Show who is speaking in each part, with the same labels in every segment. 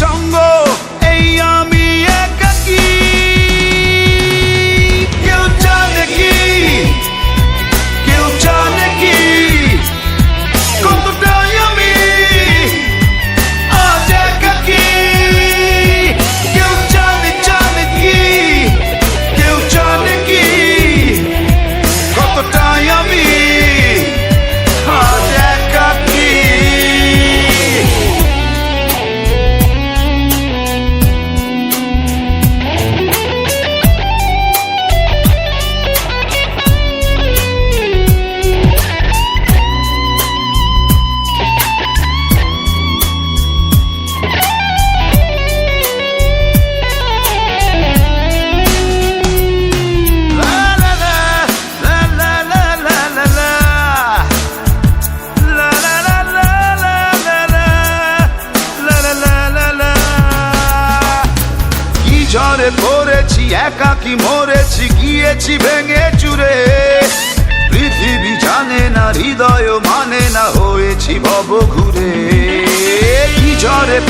Speaker 1: 伤过。পড়েছি একাকি মরেছি, গিয়েছি ভেঙে চুরে। পৃথিবী জানে না, হৃদয় মানে না, হয়েছি ভব ঘুরে। কি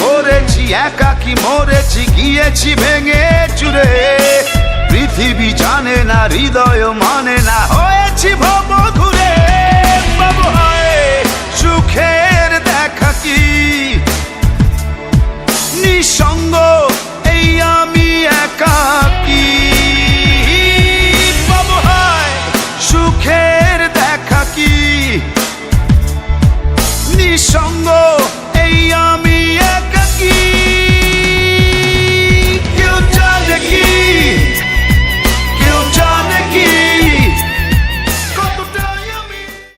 Speaker 1: পড়েছি, একাকি মরেছি, গিয়েছি ভেঙে চুরে। পৃথিবী জানে না, হৃদয় মানে না, হয়েছি সুখের দেখা কি নিঃসঙ্গ